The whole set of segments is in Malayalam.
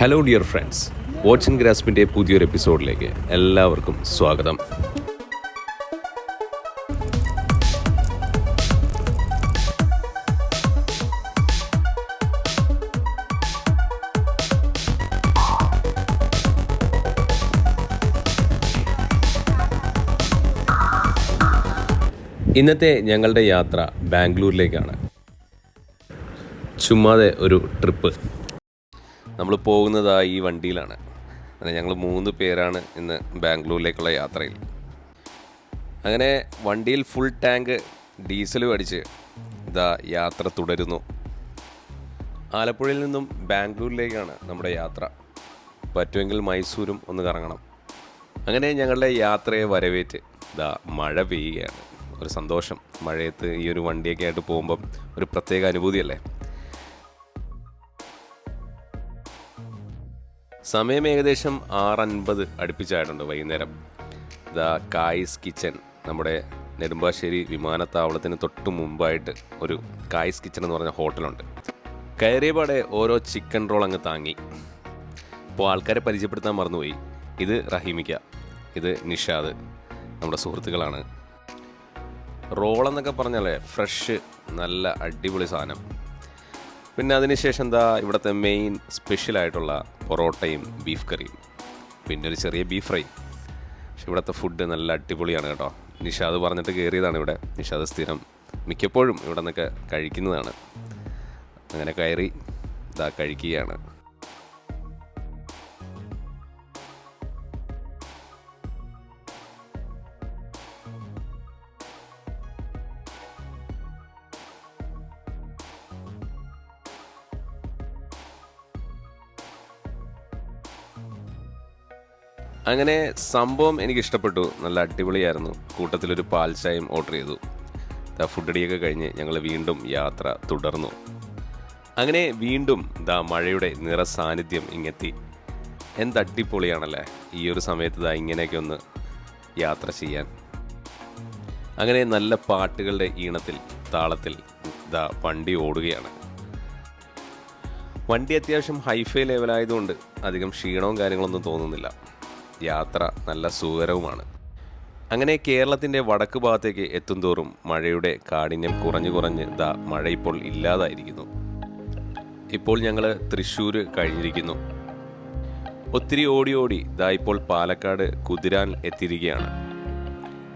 ഹലോ ഡിയർ ഫ്രണ്ട്സ് വാച്ചിങ് ഗ്രാസ്പിന്റെ പുതിയൊരു എപ്പിസോഡിലേക്ക് എല്ലാവർക്കും സ്വാഗതം. ഇന്നത്തെ ഞങ്ങളുടെ യാത്ര ബാംഗ്ലൂരിലേക്കാണ്. ചുമ്മാതെ ഒരു ട്രിപ്പ് നമ്മൾ പോകുന്നത് ഈ വണ്ടിയിലാണ്. അങ്ങനെ ഞങ്ങൾ മൂന്ന് പേരാണ് ഇന്ന് ബാംഗ്ലൂരിലേക്കുള്ള യാത്രയിൽ. അങ്ങനെ വണ്ടിയിൽ ഫുൾ ടാങ്ക് ഡീസൽ അടിച്ച് ഇതാ യാത്ര തുടരുന്നു. ആലപ്പുഴയിൽ നിന്നും ബാംഗ്ലൂരിലേക്കാണ് നമ്മുടെ യാത്ര. പറ്റുമെങ്കിൽ മൈസൂരും ഒന്ന് കറങ്ങണം. അങ്ങനെ ഞങ്ങളുടെ യാത്രയെ വരവേറ്റ് ഇതാ മഴ പെയ്യുകയാണ്. ഒരു സന്തോഷം. മഴയത്ത് ഈ ഒരു വണ്ടിയൊക്കെ ആയിട്ട് പോകുമ്പം ഒരു പ്രത്യേക അനുഭൂതിയല്ലേ? സമയം ഏകദേശം ആറ് അൻപത് അടുപ്പിച്ചായിട്ടുണ്ട് വൈകുന്നേരം. ദ കായ്സ് കിച്ചൻ നമ്മുടെ നെടുമ്പാശ്ശേരി വിമാനത്താവളത്തിന് തൊട്ട് മുമ്പായിട്ട് ഒരു കായ്സ് കിച്ചൺ എന്ന് പറഞ്ഞ ഹോട്ടലുണ്ട്. കയറിയപാടെ ഓരോ ചിക്കൻ റോൾ അങ്ങ് താങ്ങി. അപ്പോൾ ആൾക്കാരെ പരിചയപ്പെടുത്താൻ മറന്നുപോയി. ഇത് റഹീമിക്ക ഇത് നിഷാദ് നമ്മുടെ സുഹൃത്തുക്കളാണ്. റോളെന്നൊക്കെ പറഞ്ഞാലേ ഫ്രഷ് നല്ല അടിപൊളി സാധനം. പിന്നെ അതിനുശേഷം എന്താ ഇവിടുത്തെ മെയിൻ സ്പെഷ്യലായിട്ടുള്ള പൊറോട്ടയും ബീഫ് കറിയും പിന്നെ ഒരു ചെറിയ ബീഫ് ഫ്രൈ പക്ഷെ ഇവിടുത്തെ ഫുഡ് നല്ല അടിപൊളിയാണ് കേട്ടോ. നിഷാദ് പറഞ്ഞിട്ട് കയറിയതാണ് ഇവിടെ. നിഷാദ് സ്ഥിരം മിക്കപ്പോഴും ഇവിടെ നിന്നൊക്കെ കഴിക്കുന്നതാണ്. അങ്ങനെ കയറി ഇതാ കഴിക്കുകയാണ്. അങ്ങനെ സംഭവം എനിക്ക് ഇഷ്ടപ്പെട്ടു നല്ല അടിപൊളിയായിരുന്നു. കൂട്ടത്തിലൊരു പാൽച്ചായം ഓർഡർ ചെയ്തു. ദാ ഫുഡ് അടിയൊക്കെ കഴിഞ്ഞ് ഞങ്ങൾ വീണ്ടും യാത്ര തുടർന്നു. അങ്ങനെ വീണ്ടും ദാ മഴയുടെ നിറ സാന്നിധ്യം ഇങ്ങെത്തി. എന്തടിപൊളിയാണല്ലേ ഈ ഒരു സമയത്ത് ദാ ഇങ്ങനെയൊക്കെ ഒന്ന് യാത്ര ചെയ്യാൻ. അങ്ങനെ നല്ല പാട്ടുകളുടെ ഈണത്തിൽ താളത്തിൽ ദാ വണ്ടി ഓടുകയാണ്. വണ്ടി അത്യാവശ്യം ഹൈഫൈ ലെവലായതുകൊണ്ട് അധികം ക്ഷീണവും കാര്യങ്ങളൊന്നും തോന്നുന്നില്ല. യാത്ര നല്ല സുഖകരവുമാണ്. അങ്ങനെ കേരളത്തിന്റെ വടക്ക് ഭാഗത്തേക്ക് എത്തുംതോറും മഴയുടെ കാഠിന്യം കുറഞ്ഞു കുറഞ്ഞ് ദാ മഴ ഇപ്പോൾ ഇല്ലാതായിരിക്കുന്നു. ഇപ്പോൾ ഞങ്ങൾ തൃശ്ശൂർ കഴിഞ്ഞിരിക്കുന്നു. ഒത്തിരി ഓടി ഓടി ദാ ഇപ്പോൾ പാലക്കാട് കുതിരാൻ എത്തിയിരിക്കുകയാണ്.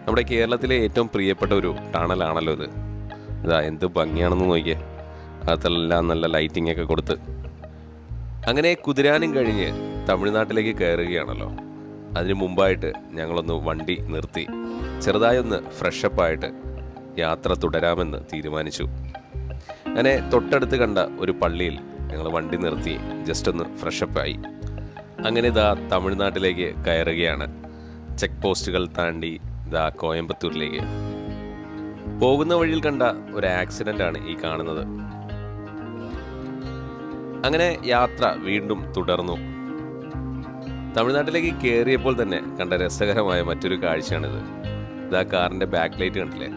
നമ്മുടെ കേരളത്തിലെ ഏറ്റവും പ്രിയപ്പെട്ട ഒരു ടണലാണല്ലോ ഇത്. ഇതാ എന്ത് ഭംഗിയാണെന്ന് നോക്കിയേ. അകത്തെല്ലാം നല്ല ലൈറ്റിംഗ് ഒക്കെ കൊടുത്ത്. അങ്ങനെ കുതിരാനും കഴിഞ്ഞ് തമിഴ്നാട്ടിലേക്ക് കയറുകയാണല്ലോ. അതിനു മുമ്പായിട്ട് ഞങ്ങളൊന്ന് വണ്ടി നിർത്തി ചെറുതായൊന്ന് ഫ്രഷപ്പായിട്ട് യാത്ര തുടരാമെന്ന് തീരുമാനിച്ചു. അങ്ങനെ തൊട്ടടുത്ത് കണ്ട ഒരു പള്ളിയിൽ ഞങ്ങൾ വണ്ടി നിർത്തി ജസ്റ്റ് ഒന്ന് ഫ്രഷപ്പായി. അങ്ങനെ ഇതാ തമിഴ്നാട്ടിലേക്ക് കയറുകയാണ്. ചെക്ക് പോസ്റ്റുകൾ താണ്ടി ഇതാ കോയമ്പത്തൂരിലേക്ക്. പോകുന്ന വഴിയിൽ കണ്ട ഒരു ആക്സിഡന്റ് ആണ് ഈ കാണുന്നത്. അങ്ങനെ യാത്ര വീണ്ടും തുടർന്നു. തമിഴ്നാട്ടിലേക്ക് കയറിയപ്പോൾ തന്നെ കണ്ട രസകരമായ മറ്റൊരു കാഴ്ചയാണിത്. ഇതാ കാറിന്റെ ബാക്ക് ലൈറ്റ് കണ്ടില്ലേ?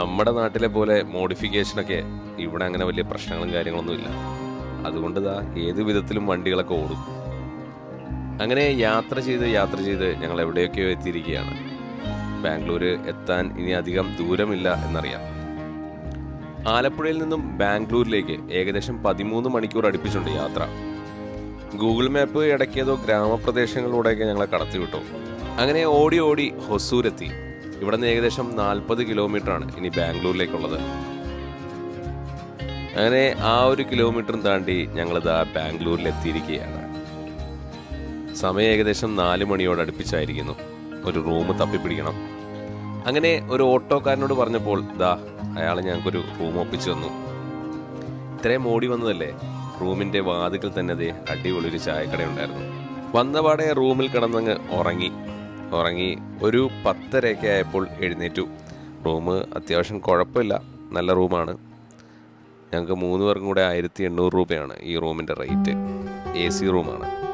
നമ്മുടെ നാട്ടിലെ പോലെ മോഡിഫിക്കേഷനൊക്കെ ഇവിടെ അങ്ങനെ വലിയ പ്രശ്നങ്ങളും കാര്യങ്ങളൊന്നുമില്ല അതുകൊണ്ട് ഇതാ ഏത് വിധത്തിലും വണ്ടികളൊക്കെ ഓടും. അങ്ങനെ യാത്ര ചെയ്ത് യാത്ര ചെയ്ത് ഞങ്ങൾ എവിടെയൊക്കെയോ എത്തിയിരിക്കുകയാണ്. ബാംഗ്ലൂർ എത്താൻ ഇനി അധികം ദൂരമില്ല എന്നറിയാം. ആലപ്പുഴയിൽ നിന്നും ബാംഗ്ലൂരിലേക്ക് ഏകദേശം പതിമൂന്ന് മണിക്കൂർ അടുപ്പിച്ചുണ്ട് യാത്ര. ഗൂഗിൾ മാപ്പ് ഇടയ്ക്കേതോ ഗ്രാമപ്രദേശങ്ങളിലൂടെയൊക്കെ ഞങ്ങളെ കടത്തിവിട്ടു. അങ്ങനെ ഓടി ഓടി ഹൊസൂരെത്തി. ഇവിടെ നിന്ന് ഏകദേശം നാൽപ്പത് ആണ് ഇനി ബാംഗ്ലൂരിലേക്കുള്ളത്. അങ്ങനെ ആ ഒരു കിലോമീറ്ററും താണ്ടി ഞങ്ങളിതാ ബാംഗ്ലൂരിൽ എത്തിയിരിക്കുകയാണ് സമയം ഏകദേശം നാല് മണിയോട് അടുപ്പിച്ചായിരിക്കുന്നു. ഒരു റൂം തപ്പിപ്പിടിക്കണം. അങ്ങനെ ഒരു ഓട്ടോക്കാരനോട് പറഞ്ഞപ്പോൾ ദാ അയാൾ ഞങ്ങൾക്കൊരു റൂം ഒപ്പിച്ചു തന്നു. ഇത്രയും ഓടി വന്നതല്ലേ? റൂമിന്റെ വാതിക്കൽ തന്നെ അതേ അടിപൊളി ഒരു ചായക്കട ഉണ്ടായിരുന്നു വന്നപാടെ റൂമിൽ കിടന്നങ്ങ് ഉറങ്ങി. ഉറങ്ങി ഒരു പത്തരയൊക്കെ ആയപ്പോൾ എഴുന്നേറ്റു. റൂം അത്യാവശ്യം കുഴപ്പമില്ല. നല്ല റൂമാണ്. ഞങ്ങൾക്ക് മൂന്ന് പേർക്കും കൂടെ ആയിരത്തി എണ്ണൂറ് രൂപയാണ് ഈ റൂമിന്റെ റേറ്റ്. എ സി റൂമാണ്.